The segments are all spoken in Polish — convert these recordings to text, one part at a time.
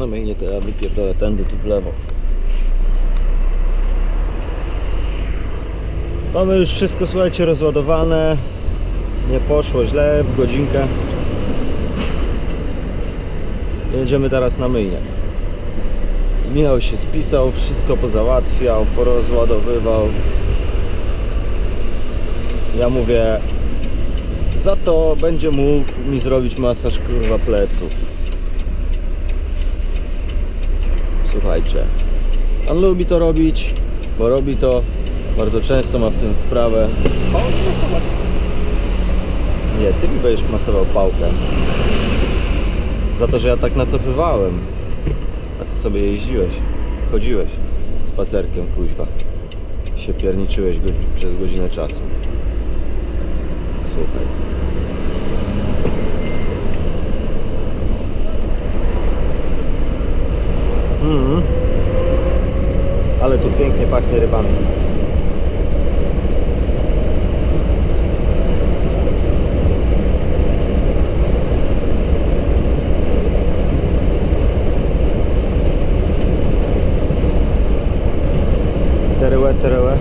No mnie nie to ja wypierdolę tędy tu w lewo. Mamy już wszystko, słuchajcie, rozładowane. Nie poszło źle, w godzinkę. Jedziemy teraz na myjnię. Michał się spisał, wszystko pozałatwiał, porozładowywał. Ja mówię, za to będzie mógł mi zrobić masaż kurwa pleców. Słuchajcie, on lubi to robić, bo robi to bardzo często, ma w tym wprawę. Nie, ty mi będziesz masował pałkę. Za to, że ja tak nacofywałem. A ty sobie jeździłeś, chodziłeś spacerkiem, kuźwa. Się pierniczyłeś przez godzinę czasu. Słuchaj. Ale tu pięknie pachnie rybami. Terełe, terełe.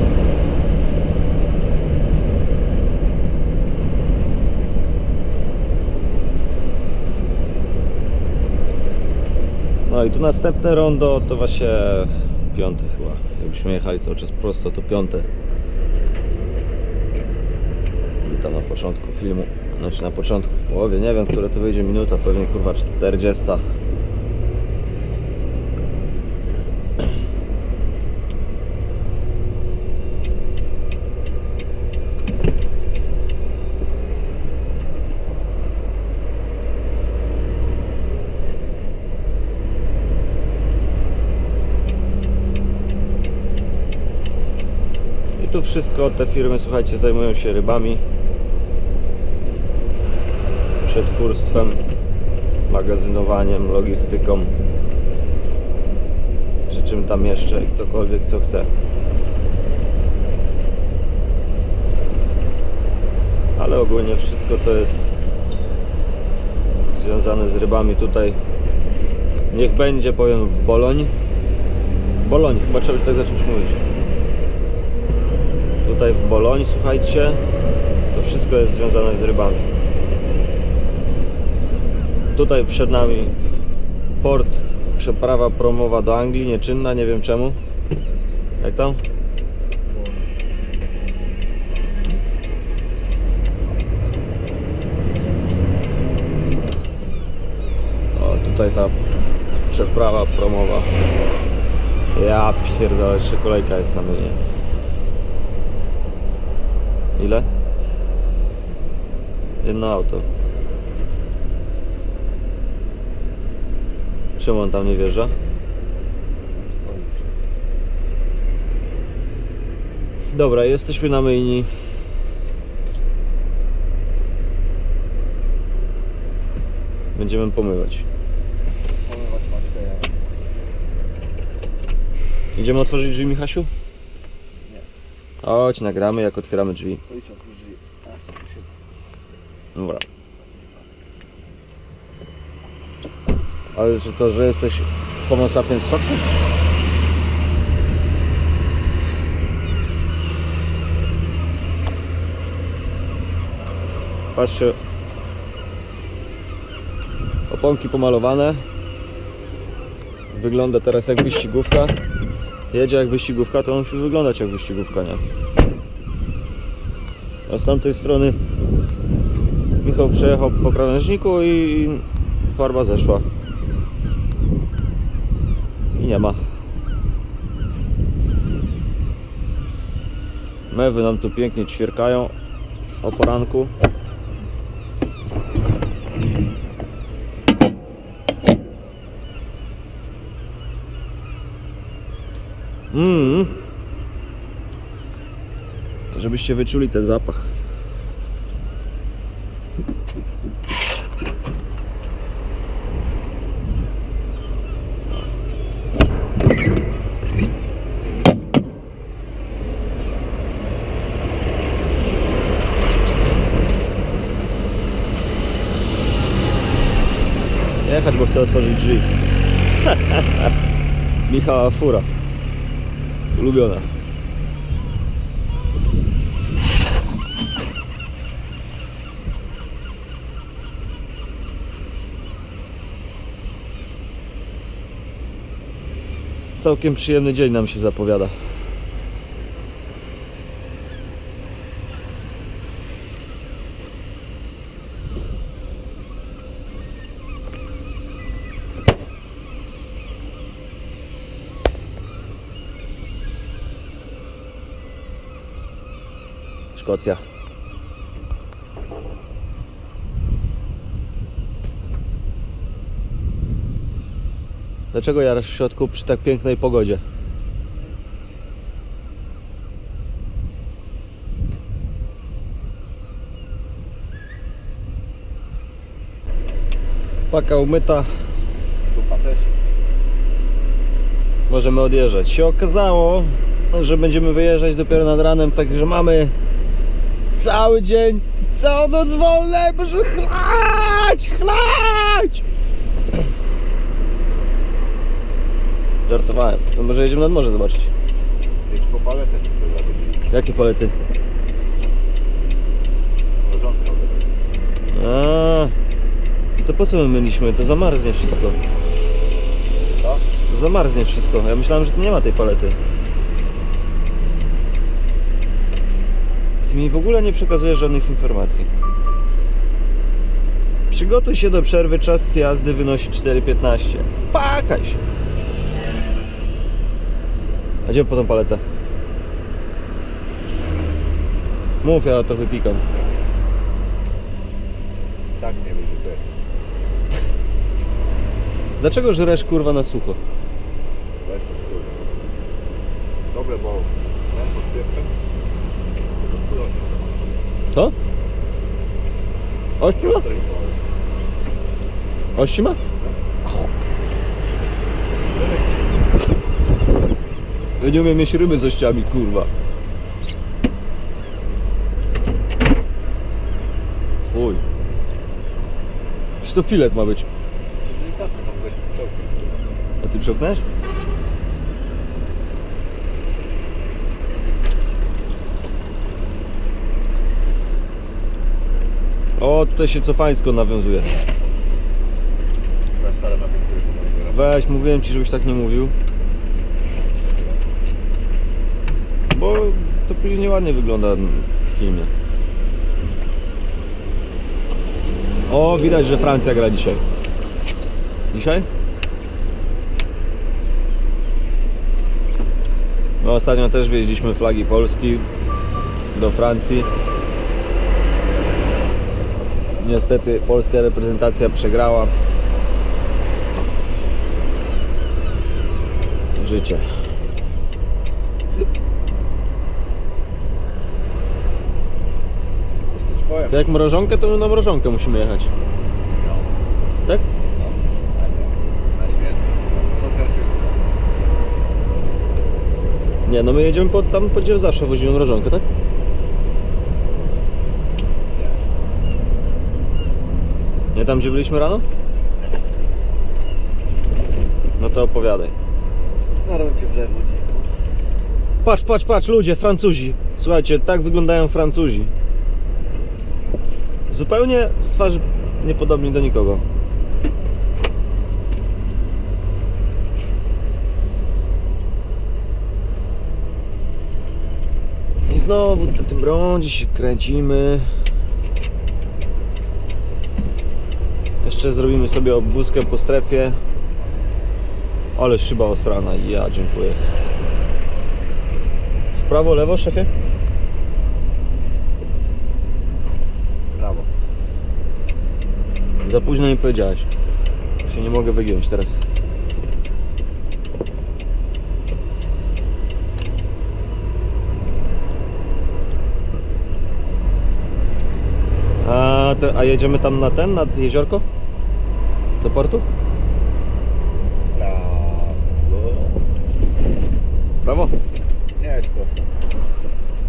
No i tu następne rondo to właśnie piąte chyba. Jakbyśmy jechali cały czas prosto, to piąte. I tam na początku filmu, znaczy na początku, w połowie, nie wiem, które to wyjdzie minuta, pewnie kurwa 40. tu wszystko, te firmy, słuchajcie, zajmują się rybami, przetwórstwem, magazynowaniem, logistyką, czy czym tam jeszcze, ktokolwiek co chce. Ale ogólnie wszystko, co jest związane z rybami tutaj, niech będzie, powiem, w Boloń. Boloń, chyba trzeba tak zacząć mówić tutaj w Boloń, słuchajcie, to wszystko jest związane z rybami. Tutaj przed nami port, przeprawa promowa do Anglii, nieczynna, nie wiem czemu. Jak tam? O, tutaj ta przeprawa promowa. Ja pierdolę, jeszcze kolejka jest na myjnie. Ile? Jedno auto. Czemu on tam nie wjeżdża? Dobra, jesteśmy na myjni. Będziemy pomywać. Pomywać maczkę ja. Idziemy otworzyć drzwi, Michasiu? Chodź, nagramy jak otwieramy drzwi. Siedzę. Dobra. Ale czy to, że jesteś homo sapiens sapiens? Patrzcie. Oponki pomalowane. Wygląda teraz jak wyścigówka. Jedzie jak wyścigówka, to on musi wyglądać jak wyścigówka, nie? A z tamtej strony Michał przejechał po krawężniku i farba zeszła. I nie ma. Mewy nam tu pięknie ćwierkają o poranku. Mmm. Żebyście wyczuli ten zapach. Jechać, bo chcę otworzyć drzwi. Michała Fura. Ulubiona. Całkiem przyjemny dzień nam się zapowiada. Szkocja. Dlaczego jarasz w środku przy tak pięknej pogodzie? Paka umyta, Dupa też. możemy odjeżdżać. Się okazało, że będziemy wyjeżdżać dopiero nad ranem, także mamy cały dzień, całą noc wolne, proszę chlać, chlać! Żartowałem. No może jedziemy nad morze zobaczyć. Jedź po paletę. tylko Jakie? Porządku odebrać. A, no to po co my myliśmy? To zamarznie wszystko. Co? Zamarznie wszystko. Ja myślałem, że tu nie ma tej palety. Mi w ogóle nie przekazujesz żadnych informacji. Przygotuj się do przerwy, czas jazdy wynosi 4.15. Pakaj się! A gdzie po tą paletę? Mów, ja to wypikam. Tak nie wyrzutuje. Dlaczego żresz kurwa na sucho? Weź to wpływ. Dobre, bo ten pod pieprzem. To wpływa Co? Ości ma? Ości ma? Ja nie umiem mieć ryby z ościami, kurwa. Fuj. Czy to filet ma być? Tam weź przełknij. A ty przełknąłeś? O, tutaj się cofańsko nawiązuje. Po moim Weź, mówiłem ci, żebyś tak nie mówił. Bo to później nieładnie wygląda w filmie. O, widać, że Francja gra dzisiaj. Dzisiaj? No, ostatnio też wieźliśmy flagi Polski do Francji. Niestety polska reprezentacja przegrała. Życie. Powiem? To jak mrożonkę, to my na mrożonkę musimy jechać. No. Tak? No. Nie. No my jedziemy pod, tam, gdzie zawsze wozimy mrożonkę, tak? Nie. Nie tam, gdzie byliśmy rano? No to opowiadaj. Zaraz cię w lewo dziś. Patrz, patrz, patrz, ludzie, Francuzi. Słuchajcie, tak wyglądają Francuzi. Zupełnie z twarzy niepodobni do nikogo. I znowu na tym rondzie się kręcimy. Jeszcze zrobimy sobie obwózkę po strefie. Ale szyba osrana, ja dziękuję. W prawo, lewo, szefie? Brawo. Za późno mi powiedziałeś. Się nie mogę wygiąć teraz. A, te, a jedziemy tam na ten, nad jeziorko? Do portu? Brawo. Prawo? Nie, prosto.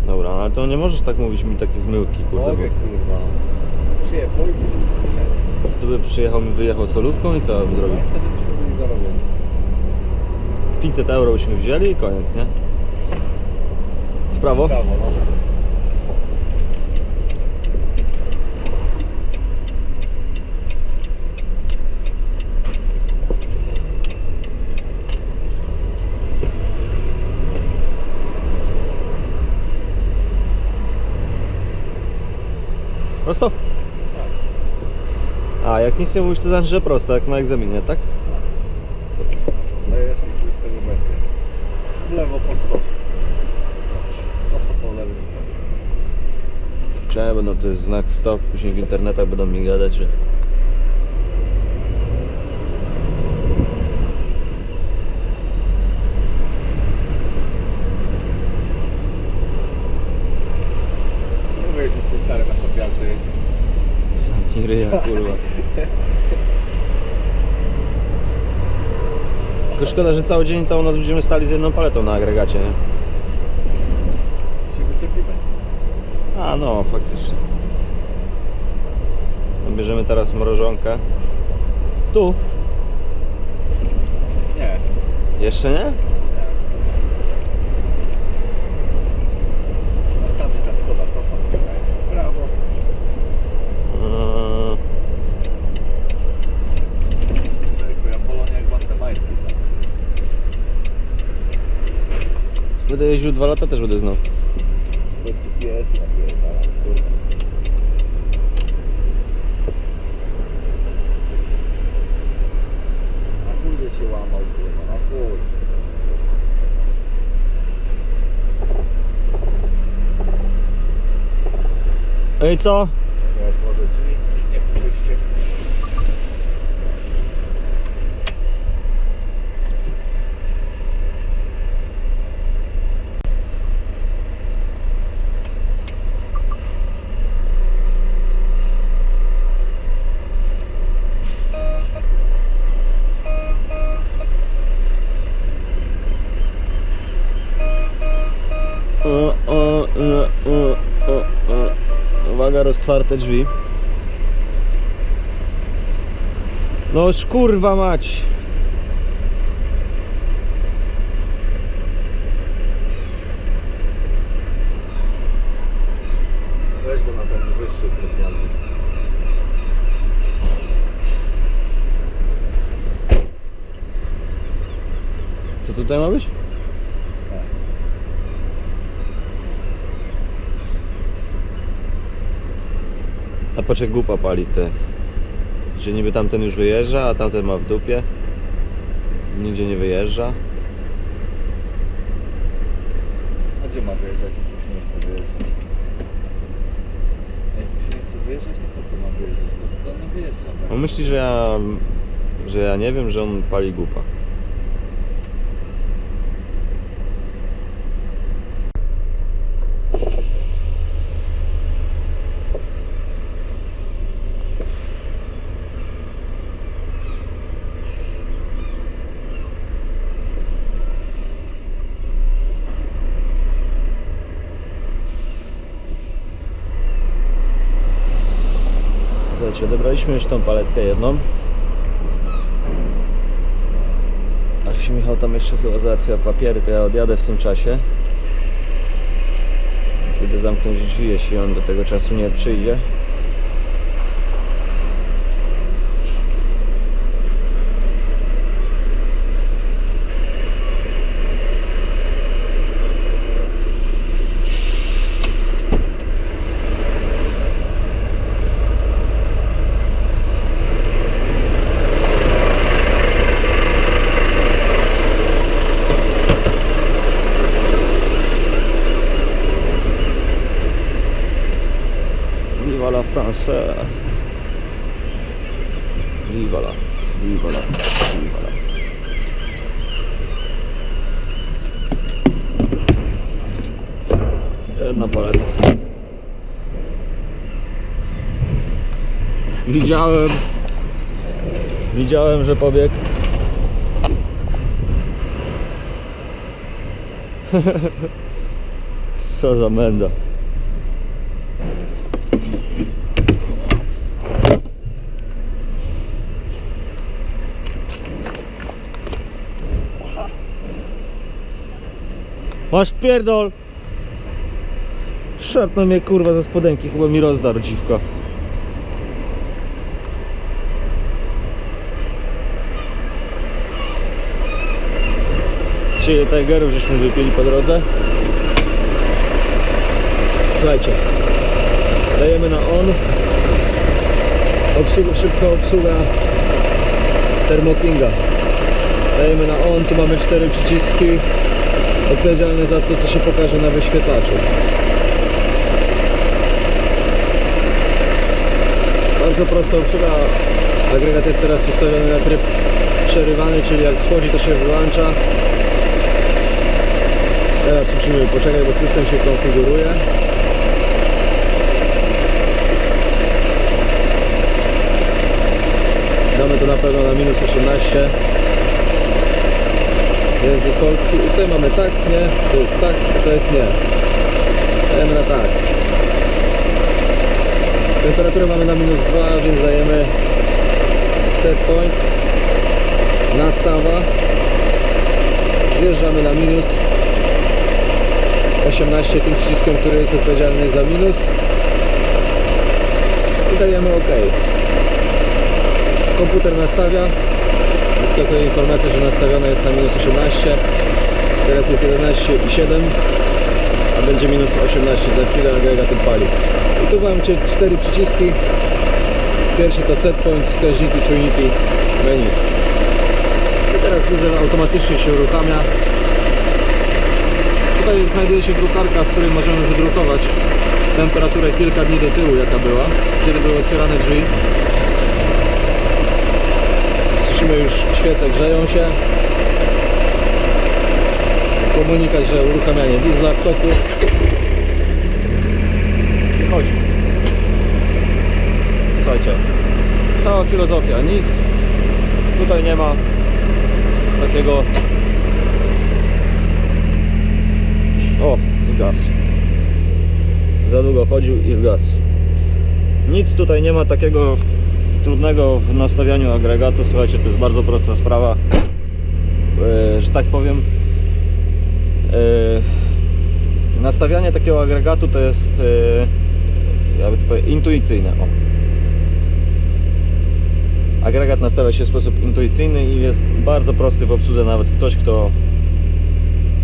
Dobra, ale to nie możesz tak mówić mi takie zmyłki, kurde. Mogę, kurwa. Przyjechał i tu jest bezpieczeństwo. Bo tu by przyjechał mi wyjechał solówką i co bym No zrobił? i wtedy byśmy byli zarobieni. 500 euro byśmy wzięli i koniec, nie? W prawo? Brawo, no. Prosto? A, jak nic nie mówisz, to znaczy, że prosto, jak na egzaminie, tak? Lejesz i pójść z tego będzie. W lewo po skosie. Prosto po lewym skosie. Czemu, no to jest znak stop, później w internetach będą mi gadać, że... Mówię, że twój stary na szopialce jedzie. Zamknij ryja, kurwa. Tylko szkoda, że cały dzień, całą noc będziemy stali z jedną paletą na agregacie, nie? się wyczepimy. A, no, faktycznie. No, Bierzemy teraz mrożonkę. Tu? Nie. Jeszcze nie? Następnie ta skoda, co pan tutaj? Brawo. Eee, Będę jeździł dwa lata, też będę znał. Bez GPS napierdalam, kurwa. Na chuj się łamał, kurwa, na chuj. Ej, co? Teraz może drzwi, niech to coś ścieknie. O, o, o, o, o. Uwaga, roztwarte drzwi. No kurwa mać. Weź go na ten wyższy tryb jazdy. Co tutaj ma być? A patrz jak głupa pali te. Że niby tamten już wyjeżdża, a tamten ma w dupie. Nigdzie nie wyjeżdża. A gdzie ma wyjeżdżać, jak już nie chce wyjeżdżać? Jak już nie chce wyjeżdżać, to po co ma wyjeżdżać? To, to nie wyjeżdża. tak? On myśli, że ja, że ja nie wiem, że on pali głupa. Słuchajcie, odebraliśmy już tą paletkę jedną. A jeśli Michał tam jeszcze chyba załatwia papiery, to ja odjadę w tym czasie. Pójdę zamknąć drzwi, jeśli on do tego czasu nie przyjdzie. France! Viva la, viva. Jedna paleta. Widziałem, widziałem, że pobiegł. Co za menda. Masz pierdol! Szepnął mnie kurwa ze spodenki, chyba mi rozdarł dziwko. Czyli Tigerów żeśmy wypili po drodze. Słuchajcie, dajemy na on. Obsługa, szybka obsługa Thermokinga. Dajemy na on, tu mamy cztery przyciski odpowiedzialne za to, co się pokaże na wyświetlaczu. Bardzo prosta obsługa. Agregat jest teraz ustawiony na tryb przerywany, czyli jak schodzi, to się wyłącza. Teraz musimy poczekać, bo system się konfiguruje. Damy to na pewno na minus 18 język polski. I tutaj mamy tak, nie, to jest tak, to jest nie. Na tak. Temperaturę mamy na minus 2, więc dajemy set point, nastawa, zjeżdżamy na minus. 18 tym przyciskiem, który jest odpowiedzialny za minus. I dajemy OK. Komputer nastawia, wyskakuje informacja, że nastawiona jest na minus 18 teraz jest 11,7 a będzie minus 18 za chwilę agregat odpali. I tu mam cztery przyciski. Pierwszy to set point, wskaźniki, czujniki, menu. I teraz luzer automatycznie się uruchamia. Tutaj znajduje się drukarka, z której możemy wydrukować temperaturę kilka dni do tyłu jaka była kiedy były otwierane drzwi Słyszymy już świece grzeją się. Komunikat, że uruchamianie diesla w toku. I chodzi. Słuchajcie, cała filozofia, nic tutaj nie ma takiego o, zgasł za długo chodził i zgasł nic tutaj nie ma takiego trudnego w nastawianiu agregatu. Słuchajcie, to jest bardzo prosta sprawa. E, że tak powiem, e, nastawianie takiego agregatu to jest e, jakby to intuicyjne. O. Agregat nastawia się w sposób intuicyjny i jest bardzo prosty w obsłudze. Nawet ktoś, kto,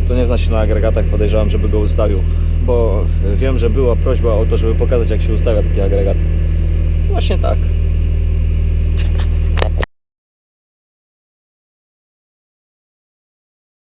kto nie zna się na agregatach, podejrzewam, żeby go ustawił. Bo wiem, że była prośba o to, żeby pokazać, jak się ustawia taki agregat. Właśnie tak.